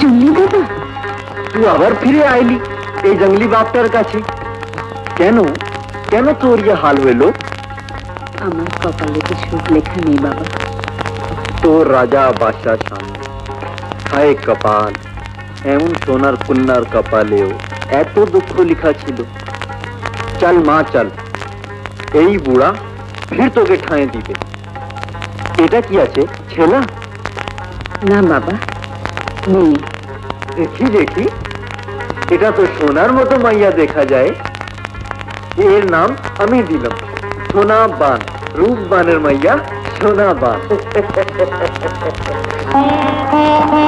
চুনি দাদা। তুই আবার ফিরে আইলি এই জঙ্গলি বাপটার কাছে। কেন? কেন তোর যে হাল হইল আমার কপালে তো সুখ লেখা নেই বাবা। তোর রাজা বাদশাহ সামনে হায় কপাল। এমন সোনার কন্যার কপালেও এত দুঃখ লেখা ছিল। চল মা চল। এই বুড়া ফির তোকে ঠাঁয়ে দিবে। এটা কি আছে ছেলা? না বাবা নেই। দেখি দেখি এটা তো সোনার মতো মাইয়া দেখা যায়। এর নাম আমি দিলাম সোনা বান রূপ বানের মাইয়া সোনা বান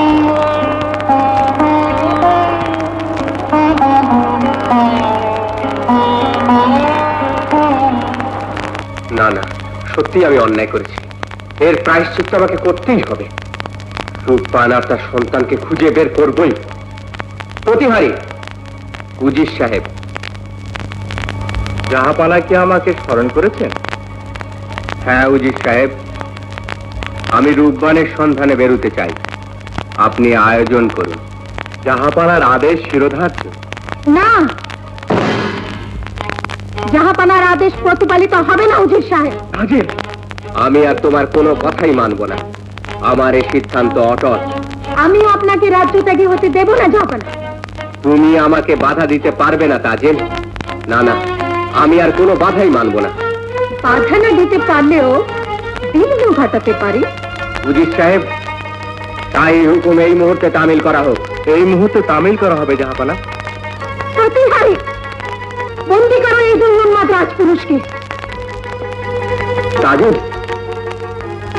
সত্যি আমি অন্যায় করেছি। এর প্রায়শ্চিত্ত আমাকে করতেই হবে। রূপবান আর তার সন্তানকে খুঁজে বের করবই। প্রতিহারী উজির সাহেব জাহাপানা কি আমাকে স্মরণ করেছেন? হ্যাঁ উজির সাহেব আমি রূপবানের সন্ধানে বেরোতে চাই। আপনি আয়োজন করুন। জাহাপানার আদেশ শিরোধার্য। না! জাহাপানার আদেশ প্রতিপালিত হবে না উজির সাহেব। হাজির! আমি আর তোমার কোনো কথাই মানব না। আমার এই সিদ্ধান্ত অটল। আমিও আপনাকে রাজ্য ত্যাগী হতে দেব না জাহাপানা তুমি আমাকে বাধা দিতে পারবে না তাজেল। না না আমি আর কোনো বাধাই মানব না। বাধা না দিতে পারলেও বিঘ্ন ঘটাতে পারি। উজির সাহেব তাই হুকুম এই মুহূর্তে তামিল করা হোক। এই মুহূর্তে তামিল করা হবে জাহাপানা প্রতিহারী বন্দি করো এই দুই উন্মাদ রাজপুরুষকে তাজেল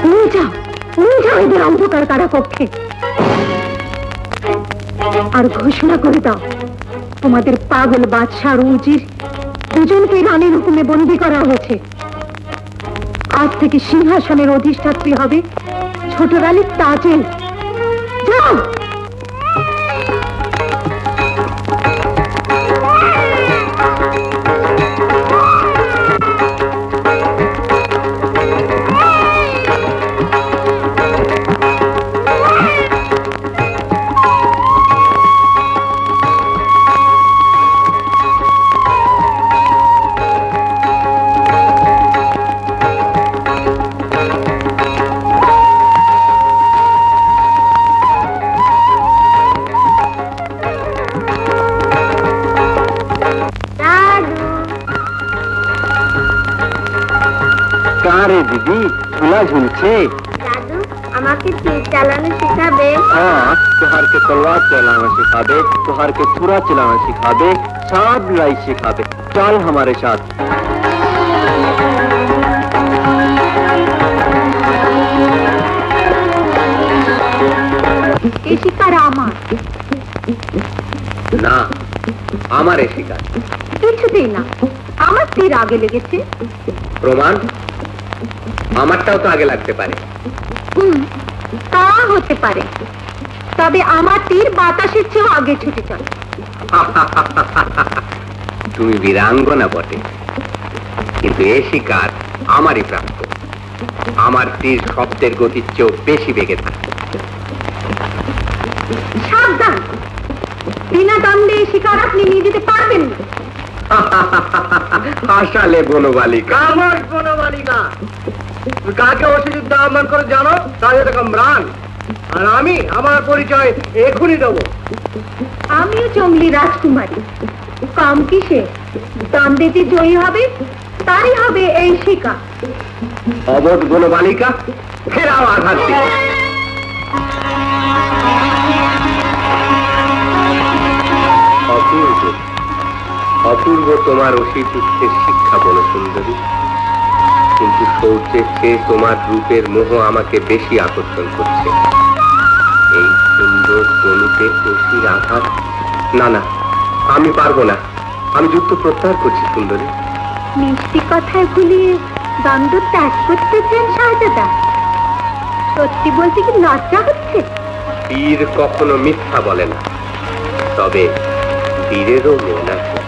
নিয়ে যাও নিয়ে যাও এদের অন্ধকার কারা কক্ষে আর ঘোষণা করে দাও, তোমাদের পাগল বাদশাহ আর উজির দুজনকে রানীর হুকুমে বন্দি করা হয়েছে। আজ থেকে সিংহাসনের অধিষ্ঠাত্রী হবে ছোট রানীর তাজেল। যাও! কারে দিদি ঝুলা ঝুলছে দাদু আমাকে তীর চালানো শেখাবে हाँ तुहार के तलवार चलाना सिखाबे तुहार के छुरा चलाना सिखाबे सब लड़ाई सिखाबे चल हमारे साथ এই শিকার আমার না আমার এ শিকার কিছুতেই না আমার তীর আগে লেগেছে প্রমাণ আমারটাও তো আগে লাগতে পারে। তা হতে পারে। তবে আমার তীর বাতাসের চেয়েও আগে ছুটে চলে। তুমি বীরাঙ্গনা বটে। কিন্তু এ শিকার আমারই প্রাপ্ত আমার তীর শব্দের গতির চেয়েও বেশি বেগে থাকে। সাবধান। বিনা দণ্ডে এই শিকার আপনি নিয়ে যেতে পারবেন না। হাসালে বনবালিকা। আমার কোনো বালিকা তুমি কাকে অসুযুদ্ধ আহ্বান করে জানো? তাহলে তো কামরান আর আমি আমার পরিচয় এখনই দেবো। আমিও জঙ্গলি রাজকুমারী। কম কিসে? দ্বন্দ্বেতে জয়ী হবে? তারই হবে এই শিকার অবধ বনবালিকা ফেরাও আঘাত। অপূর্ব অপূর্ব তোমার অসিত শিক্ষা বলো সুন্দরী। কিন্তু সৌর্যের চেয়ে তোমার রূপের মোহ আমাকে বেশি আকর্ষণ করছে। এই সুন্দর তনুতে অসির আঘাত? না না আমি পারব না। আমি যুদ্ধ প্রত্যাহার করছি সুন্দরী। মিষ্টি কথায় ভুলিয়ে দ্বন্দ্ব ত্যাগ করতে চান শাহজাদা? সত্যি বলতে কি লজ্জা হচ্ছে? বীর কখনো মিথ্যা বলে না। তবে বীরেরও আছে।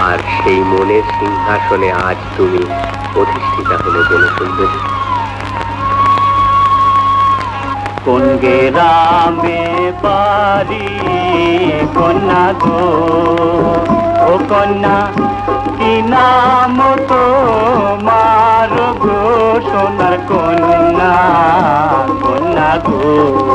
আর সেই মনের সিংহাসনে আজ তুমি প্রতিষ্ঠিতা হলে বলে সুন্দরী কোন গ্রামে বাড়ি কন্যা গো? ও কন্যা, কি নাম তোমার গো? সোনার কন্যা কন্যা গো?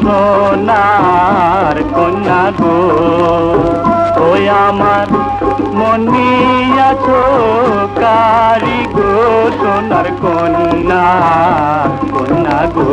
সোনার কন্যা গো। ওই আমার মনি আছো কারি গো সোনার কন্যা কন্যা গো।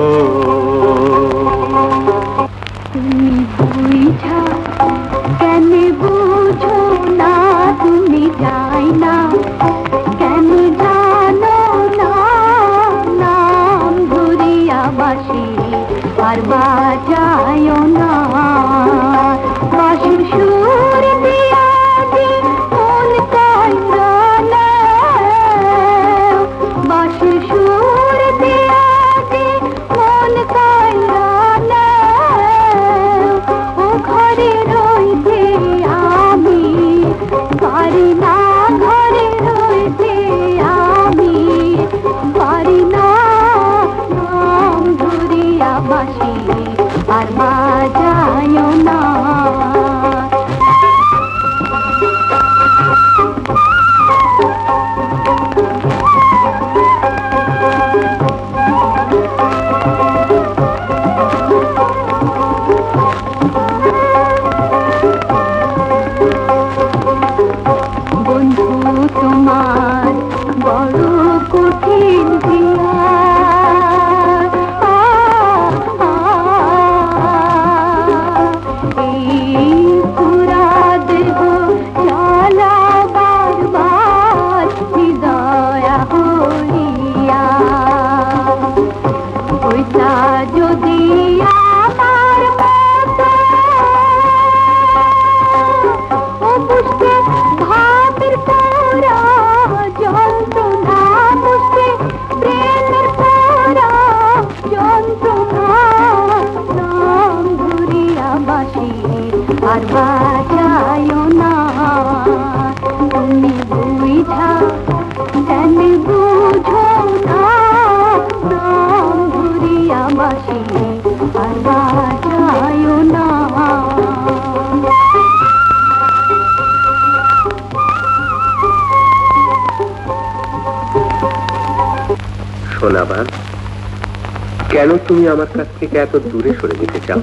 কেন তুমি আমার কাছ থেকে এত দূরে সরে যেতে চাও?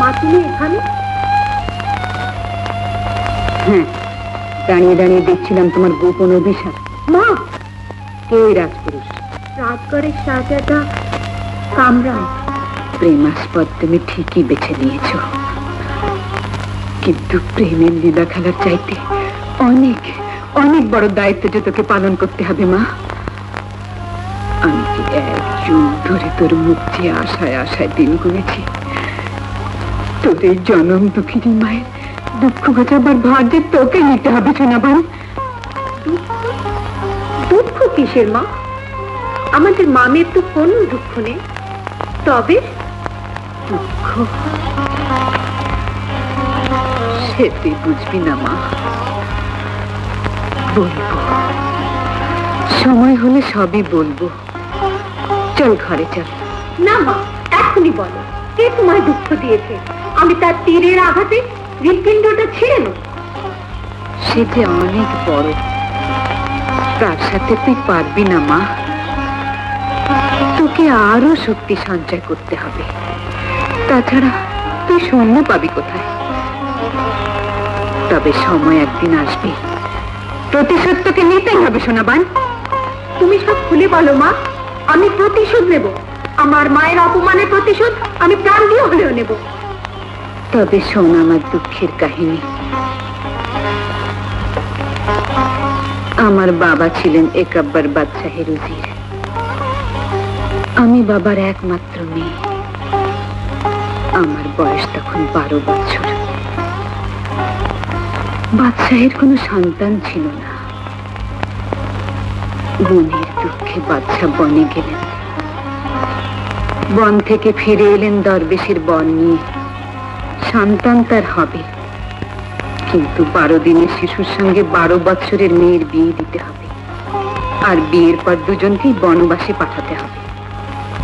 মা তুমি এখানে? হ্যাঁ দাঁড়িয়ে দাঁড়িয়ে দেখছিলাম তোমার গোপন অভিশাপ। মা কে রাজপুরুষ? রাজগড়ের শাহজাদা কামরান, প্রেমাস্পদ তুমি ঠিকই বেছে নিয়েছো। কিন্তু প্রেমের লীলা খেলার চাইতে অনেক অনেক বড় দায়িত্ব যে তোকে পালন করতে হবে, মা। আমি যুগ ধরে তোর চেয়ে আশায় আশায় দিন গুনেছি? তোর এই জনম দুঃখিনী মায়ের দুঃখ ঘোচাবার ভার যে তোকে নিতে হবে শোনাবান দুঃখ কিসের, মা? আমাদের মামের তো কোনো দুঃখ নেই। তবে দুঃখ। সে তুই বুঝবি না মা। বলব। সময় হলে সবই বলব। চল ঘরে চল। না মা এখনই বলো। কে তোমায় দুঃখ দিয়েছে? আমি তার তীরের আঘাতে হৃৎপিণ্ডটা ছিঁড়ে নেব। সে যে অনেক বড় তার সাথে তুই পারবি না মা। তোকে আরও শক্তি সঞ্চয় করতে হবে। তাছাড়া তুই সৈন্য পাবি কোথায়? তবে সময় একদিন আসবে। প্রতিশোধ তোকে নিতেই হবে, সোনাবান। তুমি সব খুলে বলো, মা। আমি প্রতিশোধ নেব। আমার মায়ের অপমানের প্রতিশোধ আমি প্রাণ দিয়ে হলেও নেব। তবে শোন আমার দুঃখের কাহিনী। আমার বাবা ছিলেন একাব্বার বাদশাহের উজির। আমি বাবার একমাত্র মেয়ে। আমার বয়স তখন বারো বছর। বাদশাহের কোনো সন্তান ছিল না। বনের দুঃখে বাদশা বনে গেলেন। বন থেকে ফিরে এলেন দরবেশের বন নিয়ে। সন্তান তার হবে। কিন্তু বারো দিনের শিশুর সঙ্গে বারো বছরের মেয়ের বিয়ে দিতে হবে। আর বিয়ের পর দুজনকেই বনবাসে পাঠাতে হবে।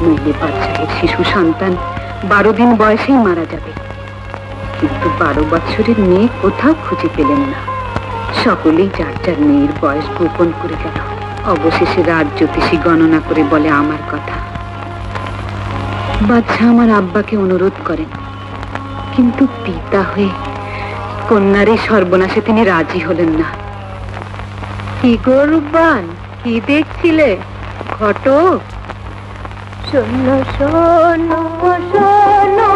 নইলে বাচ্চাদের শিশু সন্তান বারো দিন বয়সেই মারা যাবে। কিন্তু বারো বছরের মেয়ে কোথাও খুঁজে পেলেন না। সকলেই যার যার মেয়ের বয়স গোপন করে গেল। অবশেষে রাত জ্যোতিষী গণনা করে বলে আমার কথা। বাচ্চা আমার আব্বাকে অনুরোধ করেন। কিন্তু পিতা হয়ে কন্যার এই সর্বনাশে তিনি রাজি হলেন না। কি গৌরবান কি দেখছিলে? ঘটক শোনো শোনো শোনো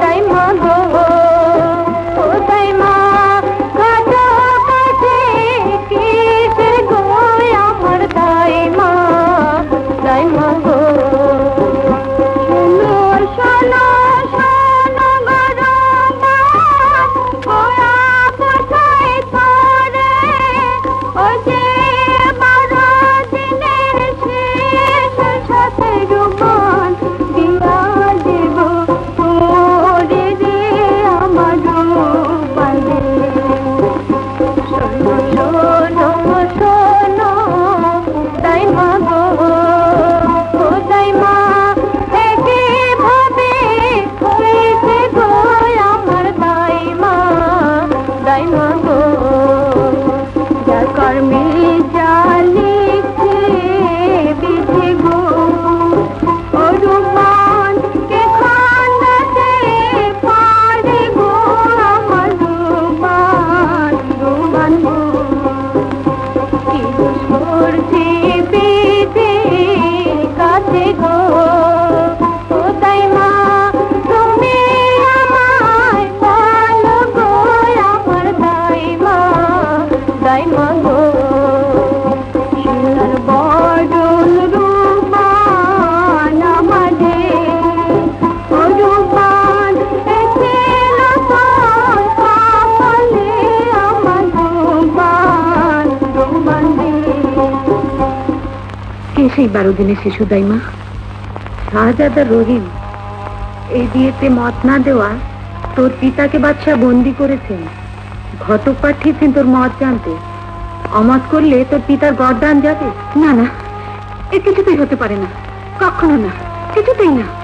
তাই মা গো কে সেই বারো দিনের শিশু দাইমা শাহজাদা রহিম এই বিয়েতে মত না দেওয়া তোর পিতাকে বাদশাহ বন্দি করেছেন। ঘটক পাঠিয়েছেন তোর মত জানতে। অমত করলে তোর পিতার গরদান যাবে। না না, এ কিছুতেই হতে পারে না। কখনো না, কিছুতেই না।